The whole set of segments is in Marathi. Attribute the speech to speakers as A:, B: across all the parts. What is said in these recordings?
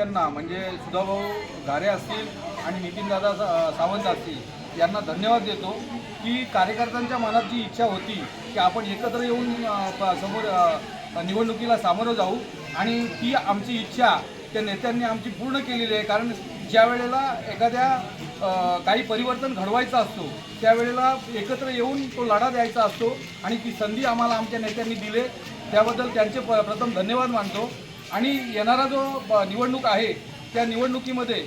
A: यांना म्हणजे सुधाभाऊ घारे असतील आणि नितीनदादा सावंत असतील यांना धन्यवाद देतो की कार्यकर्त्यांच्या मनात जी इच्छा होती की आपण एकत्र येऊन समोर निवडणुकीला सामोरं जाऊ आणि ती आमची इच्छा त्या नेत्यांनी आमची पूर्ण केलेली आहे. कारण ज्या वेळेला एखाद्या काही परिवर्तन घडवायचं असतो त्यावेळेला एकत्र येऊन तो लढा द्यायचा असतो आणि ती संधी आम्हाला आमच्या नेत्यांनी दिले त्याबद्दल त्यांचे प्रथम धन्यवाद मानतो. आणि येणारा जो निवडणूक आहे त्या निवडणुकीमध्ये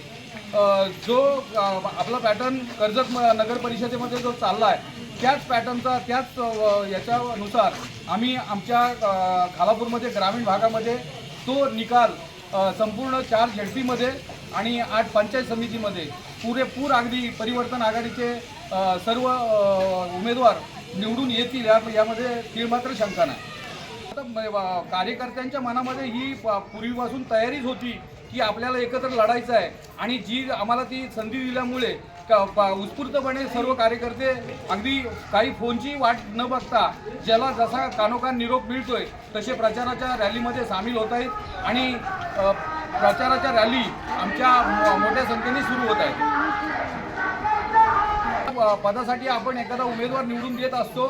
A: जो आपला पॅटर्न कर्जत म- नगर परिषदेमध्ये जो चालला आहे त्याच पॅटर्नचा त्याच याच्यानुसार आम्ही आमच्या खालापूरमध्ये ग्रामीण भागामध्ये तो निकाल संपूर्ण चार झेडपीमध्ये आणि आठ पंचायत समितीमध्ये पुरेपूर अगदी परिवर्तन आघाडीचे सर्व उमेदवार निवडून येतील या यामध्ये तीळ मात्र शंका नाही. कार्यकर्त्यांच्या मनामध्ये ही पूर्वीपासून तयारीच होती की आपल्याला एकत्र लढायचं आहे. आणि जी आम्हाला ती संधी दिल्यामुळे उत्स्फूर्तपणे सर्व कार्यकर्ते अगदी काही फोनची वाट न बघता ज्याला जसा कानोकान निरोप मिळतोय तसे प्रचाराच्या रॅलीमध्ये सामील होत आहेत. आणि प्रचाराच्या रॅली आमच्या मोठ्या संख्येने सुरू होत आहेत. पदासाठी आपण एखादा उमेदवार निवडून देत असतो.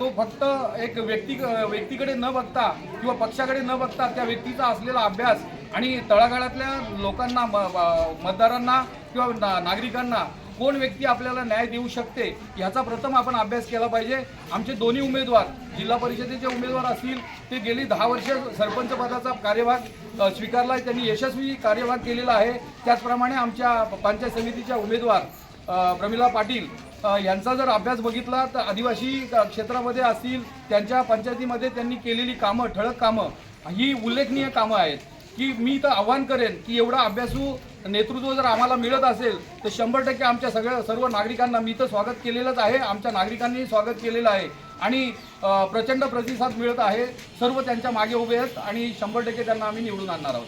A: तो फक्त एक व्यक्ती व्यक्तीकडे न बघता किंवा पक्षाकडे न बघता त्या व्यक्तीचा असलेला अभ्यास आणि तळागाळातल्या लोकांना म- मतदारांना किंवा ना- नागरिकांना कोण व्यक्ती आपल्याला न्याय देऊ शकते ह्याचा प्रथम आपण अभ्यास केला पाहिजे. आमचे दोन्ही उमेदवार जिल्हा परिषदेचे उमेदवार असतील ते गेली दहा वर्ष सरपंच पदाचा कार्यभाग स्वीकारला आहे त्यांनी यशस्वी कार्यभाग केलेला आहे. त्याचप्रमाणे आमच्या पंचायत समितीच्या उमेदवार प्रमिला पाटील यांचा जर अभ्यास बघितला तर आदिवासी क्षेत्रामध्ये असतील त्यांच्या पंचायतीमध्ये त्यांनी केलेली कामं ठळक कामं ही उल्लेखनीय कामं आहेत. की मी तर आव्हान करेन की एवढा अभ्यासू नेतृत्व जर आम्हाला मिळत असेल तर शंभर टक्के आमच्या सगळ्या सर्व नागरिकांना मी तर स्वागत केलेलंच आहे आमच्या नागरिकांनी स्वागत केलेलं आहे. आणि प्रचंड प्रतिसाद मिळत आहे. सर्व त्यांच्या मागे उभे आहेत आणि शंभर टक्के त्यांना आम्ही निवडून आणणार आहोत.